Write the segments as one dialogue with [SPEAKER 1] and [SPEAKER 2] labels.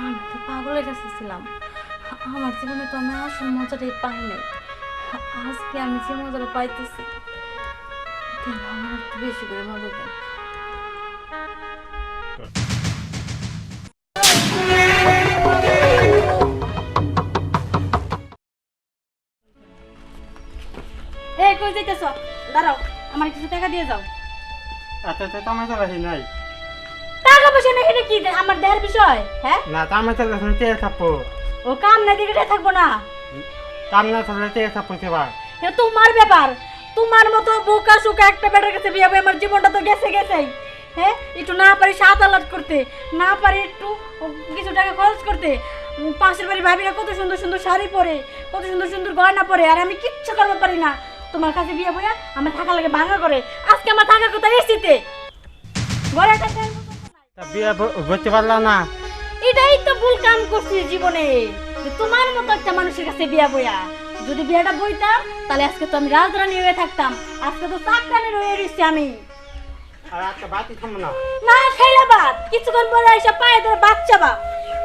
[SPEAKER 1] আমি তো পাগলের কাছে ছিলাম। আমার জীবনে তো আমি আসল মজাটাই পাই নাই। আজকে আমি যে মজাটা পাইতেছি আমার একটু বেশি করে মজা দেন? দাঁড়াও, আমার কিছু টাকা দিয়ে যাও।
[SPEAKER 2] আচ্ছা আচ্ছা তামাই চালাছি নাই।
[SPEAKER 1] নেই এটা কি আমার দেহের বিষয়? হ্যাঁ?
[SPEAKER 2] না চালাছি চেয়ে থাকব।
[SPEAKER 1] ও কাম না দিকে থাকব না?
[SPEAKER 2] কাম না থাকলে থাকব সেবা
[SPEAKER 1] এটা তোমার ব্যাপার। তোমার মতো বোকা সুকা একটা কাছে বিয়ে আমার জীবনটা তো গেছে গেছেই। হ্যাঁ? একটু না পারি সাত আলাদ করতে না পারি একটু কিছু টাকা খরচ করতে। পাশের বাড়ি ভাবিরা কত সুন্দর সুন্দর শাড়ি পরে কত সুন্দর সুন্দর গয়না পরে আর আমি কিচ্ছু করতে পারি না। তোমার কাছে বিয়ে বইয়া আমার থাকা লাগে ভাঙা করে আজকে আমার থাকার কথা এসিতে। ঘরে একটা
[SPEAKER 2] বিয়ে বুঝতে পারলাম না।
[SPEAKER 1] এটাই তো ভুল কাম করছি জীবনে। যে তোমার মতো একটা মানুষের কাছে বিয়া বইয়া। যদি বিয়েটা বইতাম তাহলে আজকে তো আমি রাজরানী হয়ে থাকতাম। আজকে তো চাকরানি রয়ে রয়েছি আমি।
[SPEAKER 2] আর বাতি না।
[SPEAKER 1] না খাইলা বাদ কিছুক্ষণ পরে এসে পায়ে ধরে বাচ্চা বা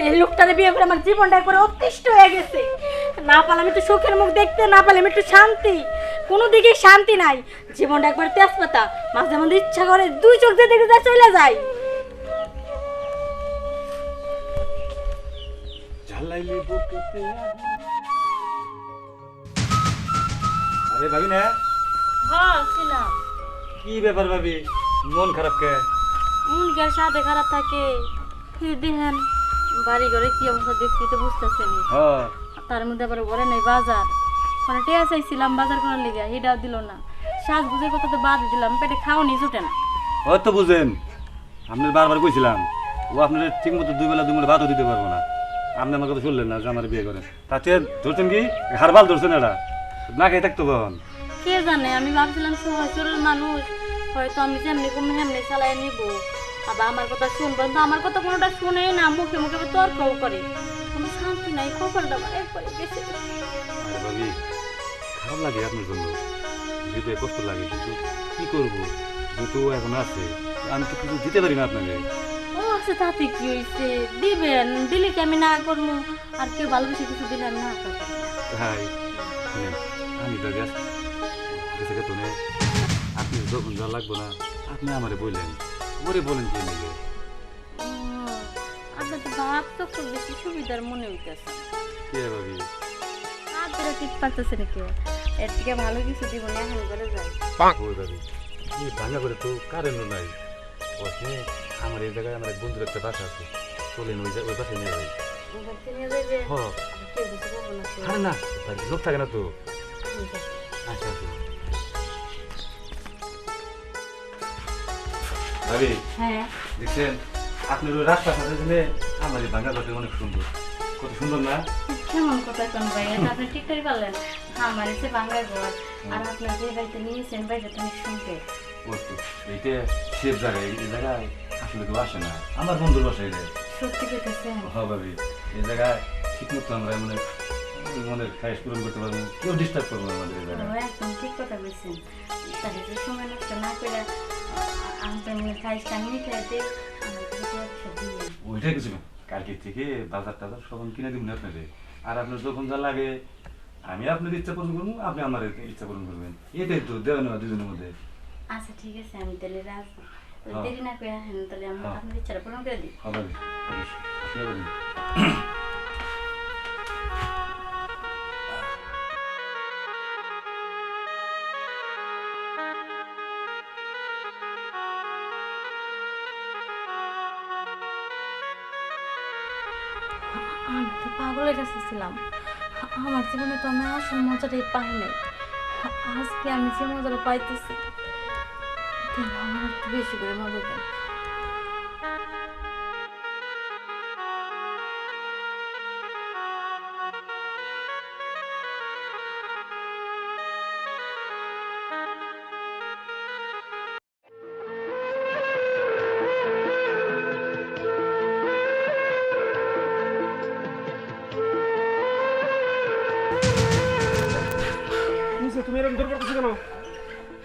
[SPEAKER 1] এই লোকটারে বিয়ে করে আমার জীবনটা একবার অতিষ্ঠ হয়ে গেছে। না পারলাম একটু সুখের মুখ দেখতে না পারলাম একটু শান্তি। কোনো দিকে শান্তি নাই। জীবনটা একবার তেজপাতা। মাঝে মধ্যে ইচ্ছা করে দুই চোখ দিয়ে দেখে চলে যায়।
[SPEAKER 3] বুকেতে আরে ভাবি না?
[SPEAKER 1] হ্যাঁ ছিলাম
[SPEAKER 3] কি ব্যাপার ভাবি? মন খারাপ কে?
[SPEAKER 1] মুরগির সাথে খারাপ থাকে। দেখেন বাড়ি ঘরে কি অবস্থা দেখছি তো বুঝতেছেন
[SPEAKER 3] হ্যাঁ।
[SPEAKER 1] তার মধ্যে আবার ঘরে নেই বাজার। মানে টেয়া চাইছিলাম বাজার করার লেগে এটাও দিল না। শ্বাস বুঝে কথা তো বাদ দিলাম পেটে খাওয়ানি ছুটে না।
[SPEAKER 3] হয়তো বুঝেন আপনার বারবার কইছিলাম ও আপনার ঠিক মতো দুই বেলা দুই বেলা ভাতও দিতে পারব না। আপনি আমার কথা শুনলেন না যে আমার বিয়ে করেন। তাতে ধরছেন কি? হারবাল ধরছেন এটা না খেয়ে থাকতো বহন
[SPEAKER 1] কে জানে আমি ভাবছিলাম সরল মানুষ হয়তো আমি যেমনি কমে হেমনি চালাই নিব। আবার আমার কথা শুনব কিন্তু আমার কথা কোনোটা শুনে না মুখে মুখে তর্কও করে। আমার শান্তি নাই কপালটা গেছে।
[SPEAKER 3] খারাপ লাগে আপনার জন্য। যেহেতু কষ্ট লাগে কিন্তু কি করব? যেহেতু এখন আছে আমি তো কিছু দিতে পারি না আপনাকে।
[SPEAKER 1] ও আচ্ছা তাতে কি হয়েছে দিবেন দিলে কি আমি না করব আর কেউ ভালোবেসে কিছু দিলে আমি না। করব
[SPEAKER 3] হাই আমি তো গ্যাস গেছে গে আপনি যখন যা লাগবো না। আপনি আমারে বললেন। ওরে বলেন কি নিলে?
[SPEAKER 1] আপনার তো ভাব তো খুব বেশি সুবিধার মনে হইতেছে।
[SPEAKER 3] কে ভাবি?
[SPEAKER 1] হাত ঠিক পারতেছে নাকি এর থেকে ভালো কিছু দিব না এখন করে যাই।
[SPEAKER 3] ভাবি? এই ভাঙা করে তো কারেন্ট নাই। বসে আমার এই জায়গায় আমার এক বন্ধুর একটা বাসা আছে। চলেন ওই ওই বাসায় নিয়ে যাই।
[SPEAKER 1] এবার তিনি যাইবে
[SPEAKER 3] হ।
[SPEAKER 1] আমি কেউ কিছু বলব না।
[SPEAKER 3] আরে লোক থাকে না তো। আচ্ছা। আচ্ছা ভাবি
[SPEAKER 1] হ্যাঁ।
[SPEAKER 3] দেখছেন? আপনার ওই রাস্তা সাথে আমার এই ভাঙা ঘরটা অনেক সুন্দর। কত সুন্দর না?
[SPEAKER 1] কেমন কথা কোন ভাই এটা আপনি ঠিক করে পারলেন আমার এসে বাংলা ঘর আর আপনি যে বাড়িতে নিয়েছেন বাড়িটা তুমি শুনতে
[SPEAKER 3] ওই তো, এইটা সেফ জায়গা এই এই জায়গায় আসলে কেউ আসে না। আমার বন্ধুর বাসা এটা।
[SPEAKER 1] সত্যি কইতেছেন?
[SPEAKER 3] হ্যাঁ ভাবি এই জায়গায় ঠিক মতো আমরা মানে মনের খাইশ পূরণ করতে পারব কেউ ডিস্টার্ব করব আমাদের এই জায়গায়।
[SPEAKER 1] একদম ঠিক কথা বলছেন তাহলে যে সময় নষ্ট না করে আমি মনে খাইস আমি খাইতে আমার কিছু একশো দিয়ে
[SPEAKER 3] ওইটা কিছু না। কালকে থেকে বাজার টাজার সব কিনে দিব না আপনাকে। আর আপনার যখন যা লাগে আমি আপনার ইচ্ছা পূরণ করব আপনি আমার ইচ্ছা পূরণ করবেন। এটাই তো দেওয়া নেওয়া দুজনের মধ্যে।
[SPEAKER 1] আচ্ছা ঠিক আছে আমি তাহলে রাখব। দেরি না করে আসেন তাহলে আমি। আপনার ইচ্ছাটা পূরণ করে দিই
[SPEAKER 3] হবে শুয়ে পড়ুন।
[SPEAKER 1] আমি তো পাগলের কাছে ছিলাম। আমার জীবনে তো আমি আসল মজাটাই পাই নাই। আজকে আমি যে মজাটা পাইতেছি দেন আমার একটু বেশি করে মজা দেন
[SPEAKER 2] নিচে তুমি এরকম দূর করতেছো কেন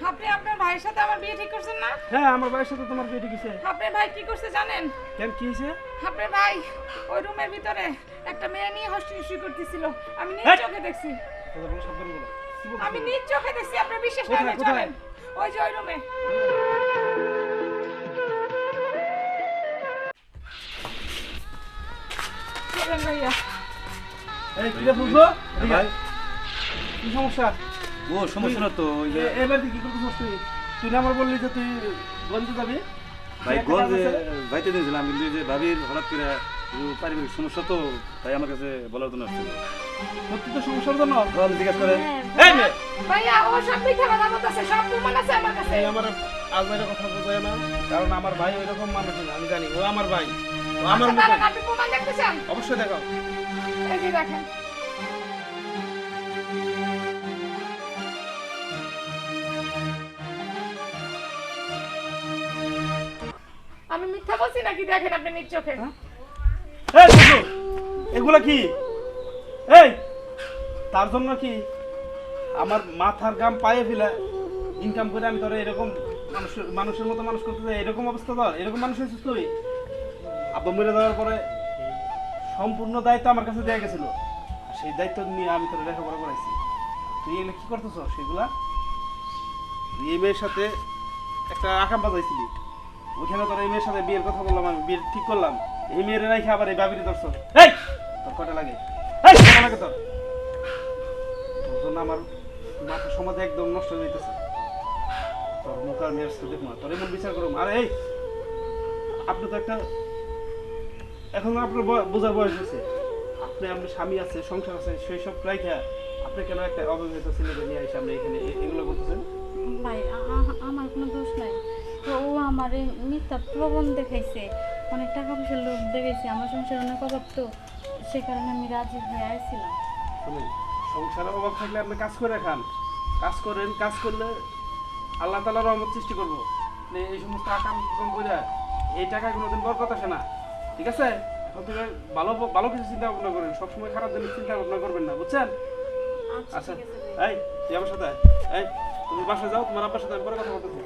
[SPEAKER 4] আপনি আপনার ভাইয়ের সাথে আমার বিয়ে ঠিক করছেন না?
[SPEAKER 5] হ্যাঁ আমার ভাইয়ের সাথে তোমার বিয়ে ঠিক আছে
[SPEAKER 4] আপনার ভাই কি করছে জানেন?
[SPEAKER 5] কেন কি হয়েছে?
[SPEAKER 4] আপনার ভাই ওই রুমের ভিতরে একটা মেয়ে নিয়ে হস্টি হস্টি করতেছিল। আমি নিজ চোখে দেখছি? আমি নিজ চোখে দেখছি আপনার বিশ্বাস না চলেন ওই যে ওই রুমে। ভাইয়া।
[SPEAKER 5] এই কি রে বুঝছ
[SPEAKER 3] ভাই।
[SPEAKER 5] কি সমস্যা?
[SPEAKER 3] ও সমস্যা না তো
[SPEAKER 5] এবার কি করতেছিস তুই তুই আমার বললি যে তুই গঞ্জে যাবি?
[SPEAKER 3] ভাই গল
[SPEAKER 5] কাজ
[SPEAKER 3] ভাইতে দিয়েছিলাম কিন্তু যে ভাবির হঠাৎ করে পারিবারিক সমস্যা তো তাই আমার কাছে বলার জন্য আসছিল।
[SPEAKER 5] সত্যি তো সমস্যার জন্য?
[SPEAKER 3] গল জিজ্ঞেস করে।
[SPEAKER 5] এই মেয়ে!
[SPEAKER 4] ভাইয়া ও সব মিথ্যা কথা বলতেছে সব প্রমাণ আছে আমার কাছে।
[SPEAKER 5] এই আমার আজমাইরা কথা বোঝায় না কারণ আমার ভাই ওইরকম মানুষ না আমি জানি ও আমার ভাই। ও আমার
[SPEAKER 4] আচ্ছা,
[SPEAKER 5] মতো
[SPEAKER 4] দাঁড়ান, আপনি প্রমাণ দেখতে চান?
[SPEAKER 5] অবশ্যই দেখাও।
[SPEAKER 4] এই যে দেখেন। বলছি নাকি দেখেন আপনি নিজ চোখে?
[SPEAKER 5] এই বুঝো, এগুলা কি? এই, তার জন্য কি আমার মাথার গাম পায়ে ফেলে ইনকাম করে আমি তোর এরকম মানুষের মানুষের মতো মানুষ করতে যাই এরকম অবস্থা ধর এরকম মানুষ হয়েছিস তুই? আব্বা মেরে দেওয়ার পরে সম্পূর্ণ দায়িত্ব আমার কাছে দেওয়া গেছিল। সেই দায়িত্ব নিয়ে আমি তোর লেখাপড়া করাইছি। তুই এগুলো কি করতেছ? সেগুলা? তুই এই মেয়ের সাথে একটা আকাম বাজাইছিলি। ওইখানে তোর এই মেয়ের সাথে বিয়ের কথা বললাম আমি বিয়ে ঠিক করলাম। এই মেয়ের রাইখে আবার এই বাবির দর্শ এই! তোর কটা লাগে? এই! কটা লাগে তোর? তোর জন্য আমার মাথা সমাজে একদম নষ্ট হয়ে যেতেছে তোর মুখ আর মেয়ের সাথে দেখব না। তোর এমন বিচার করুম আরে এই! আপনি তো একটা এখন আপনার বোঝার বয়স হয়েছে। আপনি আপনার স্বামী আছে সংসার আছে সেই সব রাইখা আপনি কেন একটা অবিবাহিত ছেলেকে নিয়ে এসে আমরা এখানে এগুলো করতেছেন?
[SPEAKER 1] ভাই আমার কোনো দোষ নাই। তো ও আমার এই মিথ্যা প্রবণ দেখাইছে। অনেক টাকা পয়সার লোভ দেখাইছে আমার সংসার অনেক অভাব তো সে কারণে আমি রাজি হয়ে আসছিলাম
[SPEAKER 5] শুনুন অভাব থাকলে আপনি কাজ করে খান। কাজ করেন কাজ করলে আল্লাহ তালার রহমত সৃষ্টি করব। এই সমস্ত আকাম কুকাম করে এই টাকা কোনোদিন বরকত আসে না। ঠিক আছে? এখন থেকে ভালো ভালো কিছু চিন্তা ভাবনা করেন। সবসময় খারাপ জিনিস চিন্তা ভাবনা করবেন না বুঝছেন?
[SPEAKER 1] আচ্ছা
[SPEAKER 5] আচ্ছা। এই তুই আমার সাথে এই তুমি বাসায় যাও তোমার আব্বার সাথে আমি পরে কথা বলতেছি।